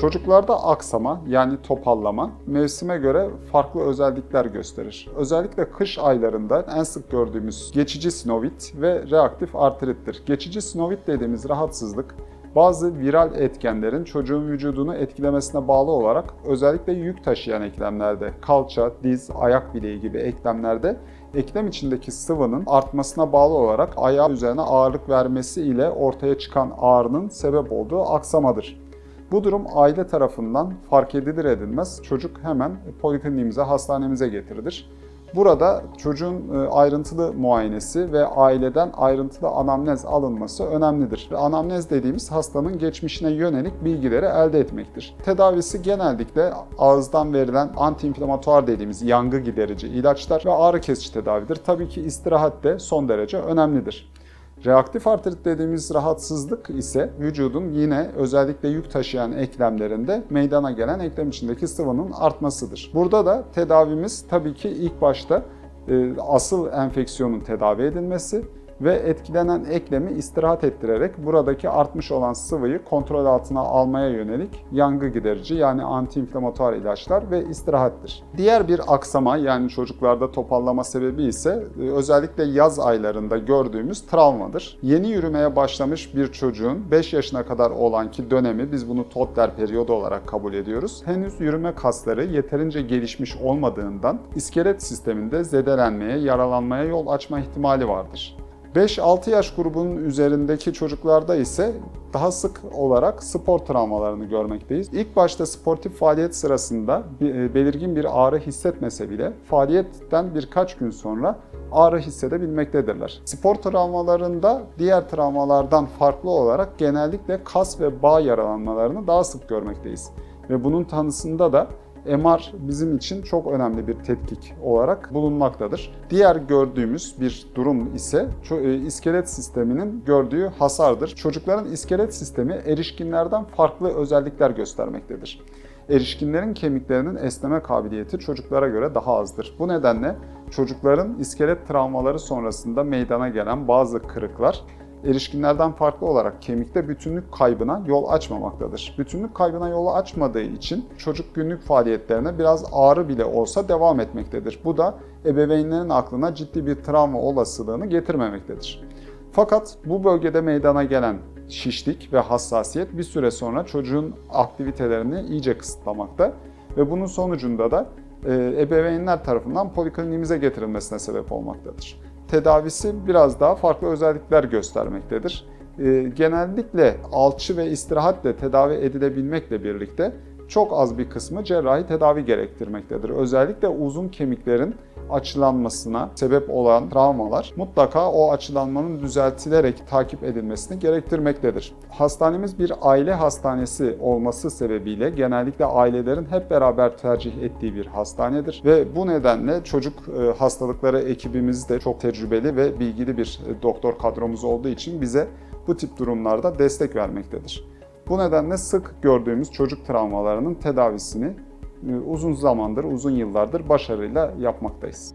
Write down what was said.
Çocuklarda aksama yani topallama mevsime göre farklı özellikler gösterir. Özellikle kış aylarında en sık gördüğümüz geçici sinovit ve reaktif artrittir. Geçici sinovit dediğimiz rahatsızlık bazı viral etkenlerin çocuğun vücudunu etkilemesine bağlı olarak özellikle yük taşıyan eklemlerde, kalça, diz, ayak bileği gibi eklemlerde eklem içindeki sıvının artmasına bağlı olarak ayağı üzerine ağırlık vermesi ile ortaya çıkan ağrının sebep olduğu aksamadır. Bu durum aile tarafından fark edilir edilmez çocuk hemen polikliniğimize, hastanemize getirilir. Burada çocuğun e, ayrıntılı muayenesi ve aileden ayrıntılı anamnez alınması önemlidir. Anamnez dediğimiz hastanın geçmişine yönelik bilgileri elde etmektir. Tedavisi genellikle ağızdan verilen antiinflamatuar dediğimiz yangı giderici ilaçlar ve ağrı kesici tedavidir. Tabii ki istirahat de son derece önemlidir. Reaktif artrit dediğimiz rahatsızlık ise vücudun yine özellikle yük taşıyan eklemlerinde meydana gelen eklem içindeki sıvının artmasıdır. Burada da tedavimiz tabii ki ilk başta e, asıl enfeksiyonun tedavi edilmesi ve etkilenen eklemi istirahat ettirerek buradaki artmış olan sıvıyı kontrol altına almaya yönelik yangı giderici yani antiinflamatuar ilaçlar ve istirahattir. Diğer bir aksama yani çocuklarda topallama sebebi ise e, özellikle yaz aylarında gördüğümüz travmadır. Yeni yürümeye başlamış bir çocuğun 5 yaşına kadar olan ki dönemi biz bunu Toddler periyodu olarak kabul ediyoruz. Henüz yürüme kasları yeterince gelişmiş olmadığından iskelet sisteminde zedelenmeye, yaralanmaya yol açma ihtimali vardır. 5-6 yaş grubunun üzerindeki çocuklarda ise daha sık olarak spor travmalarını görmekteyiz. İlk başta sportif faaliyet sırasında e, belirgin bir ağrı hissetmese bile faaliyetten birkaç gün sonra ağrı hissedebilmektedirler. Spor travmalarında diğer travmalardan farklı olarak genellikle kas ve bağ yaralanmalarını daha sık görmekteyiz. Ve bunun tanısında da MR bizim için çok önemli bir tetkik olarak bulunmaktadır. Diğer gördüğümüz bir durum ise e, iskelet sisteminin gördüğü hasardır. Çocukların iskelet sistemi erişkinlerden farklı özellikler göstermektedir. Erişkinlerin kemiklerinin esneme kabiliyeti çocuklara göre daha azdır. Bu nedenle çocukların iskelet travmaları sonrasında meydana gelen bazı kırıklar erişkinlerden farklı olarak kemikte bütünlük kaybına yol açmamaktadır. Bütünlük kaybına yol açmadığı için çocuk günlük faaliyetlerine biraz ağrı bile olsa devam etmektedir. Bu da ebeveynlerin aklına ciddi bir travma olasılığını getirmemektedir. Fakat bu bölgede meydana gelen şişlik ve hassasiyet bir süre sonra çocuğun aktivitelerini iyice kısıtlamakta ve bunun sonucunda da e, ebeveynler tarafından polikliniğimize getirilmesine sebep olmaktadır tedavisi biraz daha farklı özellikler göstermektedir. E, genellikle alçı ve istirahatle tedavi edilebilmekle birlikte çok az bir kısmı cerrahi tedavi gerektirmektedir. Özellikle uzun kemiklerin açılanmasına sebep olan travmalar mutlaka o açılanmanın düzeltilerek takip edilmesini gerektirmektedir. Hastanemiz bir aile hastanesi olması sebebiyle genellikle ailelerin hep beraber tercih ettiği bir hastanedir ve bu nedenle çocuk e, hastalıkları ekibimiz de çok tecrübeli ve bilgili bir e, doktor kadromuz olduğu için bize bu tip durumlarda destek vermektedir. Bu nedenle sık gördüğümüz çocuk travmalarının tedavisini uzun zamandır, uzun yıllardır başarıyla yapmaktayız.